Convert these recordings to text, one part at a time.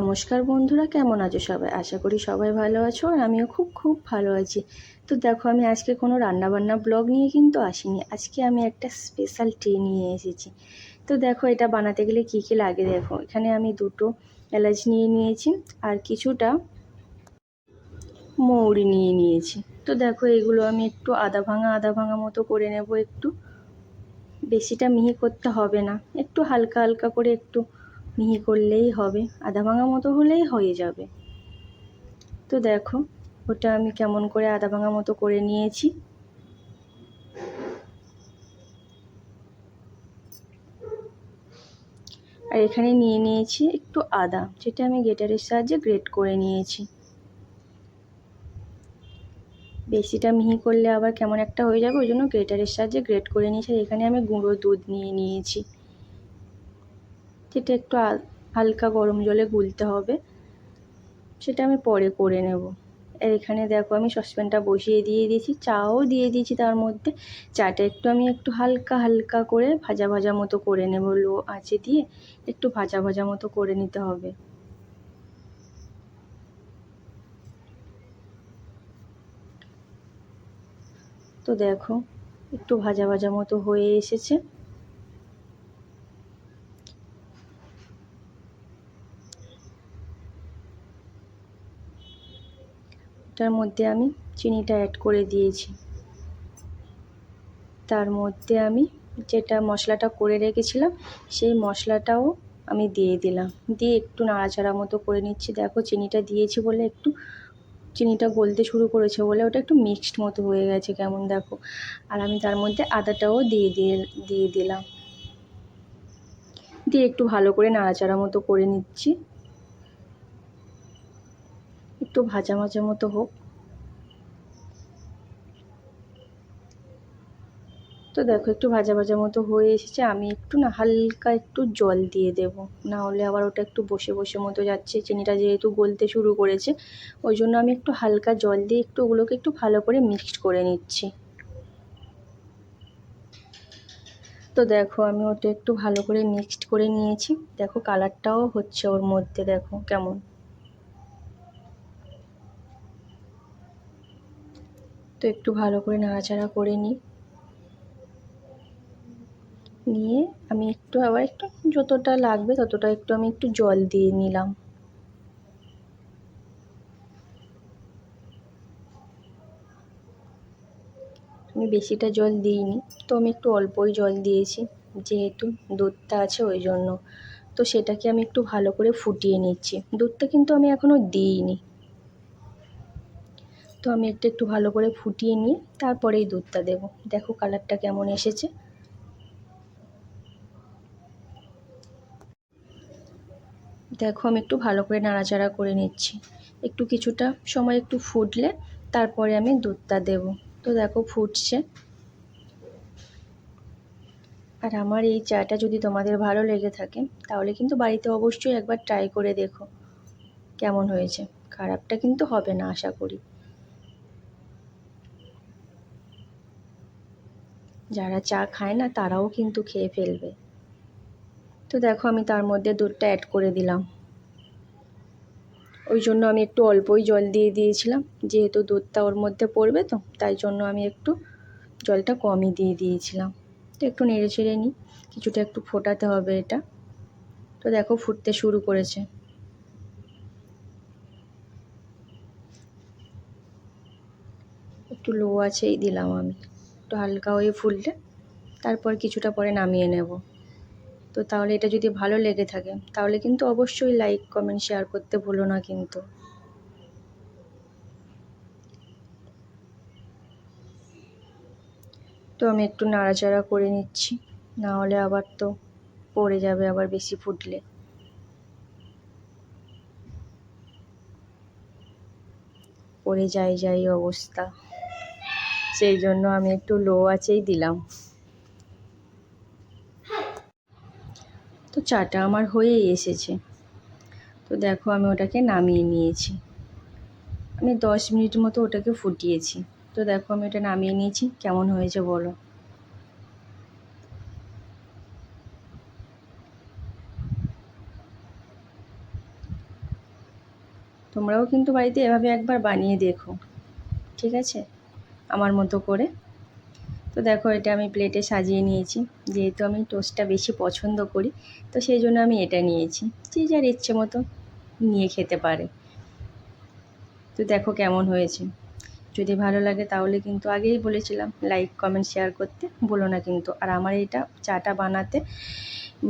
নমস্কার বন্ধুরা, কেমন আছো সবাই? আশা করি সবাই ভালো আছো আর আমিও খুব খুব ভালো আছি। তো দেখো, আমি আজকে কোনো রান্নাবান্না ব্লগ নিয়ে কিন্তু আসিনি। আজকে আমি একটা স্পেশাল ট্রে নিয়ে এসেছি। তো দেখো, এটা বানাতে গেলে কী কী লাগে দেখো? এখানে আমি দুটো এলাচ নিয়ে নিয়েছি আর কিছুটা মৌরি নিয়ে নিয়েছি। তো দেখো, এগুলো আমি একটু আদা ভাঙা আদা ভাঙা মতো করে নেব একটু। বেশিটা মিহি করতে হবে না। একটু হালকা হালকা করে একটু মিহি করলেই হবে আধা ভাঙা মতো হলেই হয়ে যাবে। তো দেখো, ওটা আমি কেমন করে আধা ভাঙা মতো করে নিয়েছি। আর এখানে নিয়ে নিয়েছি একটু আদা, যেটা আমি গেটারের সাহায্যে গ্রেট করে নিয়েছি। বেশিটা মিহি করলে আবার কেমন একটা হয়ে যাবে, ওই জন্য গ্রেটারের সাহায্যে গ্রেট করে নিয়েছি। আর এখানে আমি গুঁড়ো দুধ নিয়ে নিয়েছি। যেটা একটু হালকা গরম জলে গুলতে হবে। সেটা আমি পরে করে নেব। আর এখানে দেখো আমি সসপ্যানটা বসিয়ে দিয়ে দিয়েছি, চাও দিয়ে দিয়েছি তার মধ্যে। চাটা একটু আমি একটু হালকা হালকা করে ভাজা ভাজা মতো করে নেব। লো আঁচে দিয়ে একটু ভাজা ভাজা মতো করে নিতে হবে। তো দেখো, একটু ভাজা ভাজা মতো হয়ে এসেছে। এটার মধ্যে আমি চিনিটা অ্যাড করে দিয়েছি। তার মধ্যে আমি যেটা মশলাটা করে রেখেছিলাম, সেই মশলাটাও আমি দিয়ে দিলাম। দিয়ে একটু নাড়াচাড়া মতো করে নিচ্ছি। দেখো চিনিটা দিয়েছি বলে একটু, চিনিটা গলতে শুরু করেছে বলে ওটা একটু মিক্সড মতো হয়ে গেছে কেমন দেখো। আর আমি তার মধ্যে আদাটাও দিয়ে দিয়ে দিয়ে দিলাম। দিয়ে একটু ভালো করে নাড়াচাড়া মতো করে নিচ্ছি। একটু ভাজা ভাজা মতো হোক। তো দেখো, একটু ভাজা ভাজা মতো হয়ে এসেছে। আমি একটু না হালকা একটু জল দিয়ে দেব। না হলে আবার ওটা একটু বসে বসে মতো যাচ্ছে। চিনিটা যেহেতু গলতে শুরু করেছে, ওই জন্য আমি একটু হালকা জল দিয়ে একটু ওগুলোকে একটু ভালো করে মিক্সড করে নিচ্ছি। তো দেখো, আমি ওটা একটু ভালো করে মিক্সড করে নিয়েছি। দেখো, কালারটাও হচ্ছে ওর মধ্যে, দেখো কেমন। তো একটু ভালো করে নাড়াচাড়া করে নিই। নিয়ে আমি একটু আবার একটু যতটা লাগবে ততটা একটু আমি একটু জল দিয়ে নিলাম। আমি বেশিটা জল দিইনি, তো আমি একটু অল্পই জল দিয়েছি, যেহেতু দুধটা আছে ওই জন্য। তো সেটাকে আমি একটু ভালো করে ফুটিয়ে নিচ্ছি। দুধটা কিন্তু আমি এখনও দিইনি। তো আমি একটু একটু ভালো করে ফুটিয়ে নিয়ে তারপরেই দুধটা দেবো। দেখো কালারটা কেমন এসেছে। দেখো আমি একটু ভালো করে নাড়াচাড়া করে নিচ্ছি। একটু কিছুটা সময় একটু ফুটলে তারপরে আমি দুধটা দেব। তো দেখো ফুটছে। আর আমার এই চাটা যদি তোমাদের ভালো লেগে থাকে, তাহলে কিন্তু বাড়িতে অবশ্যই একবার ট্রাই করে দেখো। কেমন হয়েছে? খারাপটা কিন্তু হবে না, আশা করি। যারা চা খায় না, তারাও কিন্তু খেয়ে ফেলবে। তো দেখো আমি তার মধ্যে দুধটা অ্যাড করে দিলাম। ওই জন্য আমি একটু অল্পই জল দিয়ে দিয়েছিলাম। যেহেতু দুধটা ওর মধ্যে পড়বে তো, তাই জন্য আমি একটু জলটা কমই দিয়ে দিয়েছিলাম। তো একটু নেড়ে চেড়ে নিই, কিছুটা একটু ফোটাতে হবে এটা। তো দেখো ফুটতে শুরু করেছে। একটু লো আছেই দিলাম আমি। একটু হালকা হয়ে ফুললে তারপর কিছুটা পরে নামিয়ে নেব। তো তাহলে এটা যদি ভালো লেগে থাকে, তাহলে কিন্তু অবশ্যই লাইক কমেন্ট শেয়ার করতে ভুলো না কিন্তু। তো আমি একটু নাড়াচাড়া করে নিচ্ছি, না হলে আবার তো পড়ে যাবে আবার বেশি ফুটলে। পড়ে যায় যাই অবস্থা। সেই জন্য আমি একটু লো আছেই দিলাম। তো চাটা আমার হয়েই এসেছে। তো দেখো আমি ওটাকে নামিয়ে নিয়েছি। আমি দশ মিনিট মতো ওটাকে ফুটিয়েছি। তো দেখো আমি ওটা নামিয়ে নিয়েছি। কেমন হয়েছে বলো? তোমরাও কিন্তু বাড়িতে এভাবে একবার বানিয়ে দেখো। ঠিক আছে? আমার মতো করে। তো দেখো, এটা আমি প্লেটে সাজিয়ে নিয়েছি। যেহেতু আমি টোস্টটা বেশি পছন্দ করি, তো সেই জন্য আমি এটা নিয়েছি। যে যার ইচ্ছে মতো নিয়ে খেতে পারে। তো দেখো কেমন হয়েছে। যদি ভালো লাগে তাহলে কিন্তু আগেই বলেছিলাম লাইক কমেন্ট শেয়ার করতে বলো না কিন্তু। আর আমার এটা চাটা বানাতে,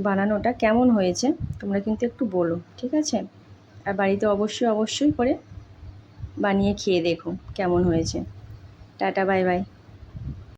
বানানোটা কেমন হয়েছে তোমরা কিন্তু একটু বলো, ঠিক আছে? আর বাড়িতে অবশ্যই অবশ্যই করে বানিয়ে খেয়ে দেখো কেমন হয়েছে। Tata bye bye.